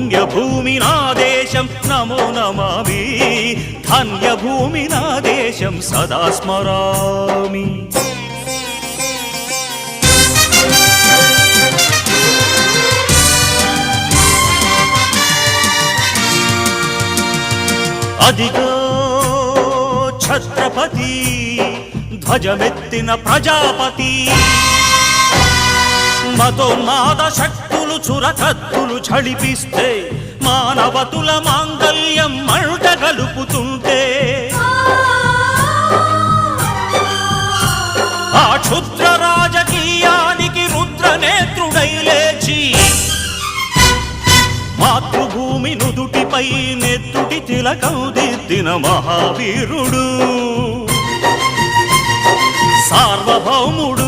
పుణ్యభూమి నా దేశం నమో నమామి. ధన్యభూమి నా దేశం సదా స్మరామి. అదిగో ఛత్రపతి ధ్వజమెత్తిన ప్రజాపతి. మతోన్మాద శక్తులు చురకత్తులు చడిపిస్తే మానవతుల మాంగల్యం మంట గలుపుతుంటే ఆ క్షుద్ర రాజకీయానికి రుద్రనేత్రుడై లేచి మాతృభూమి నుదుటిపై నెత్తుటి తిలకం దిద్దిన మహావీరుడు. సార్వభౌముడు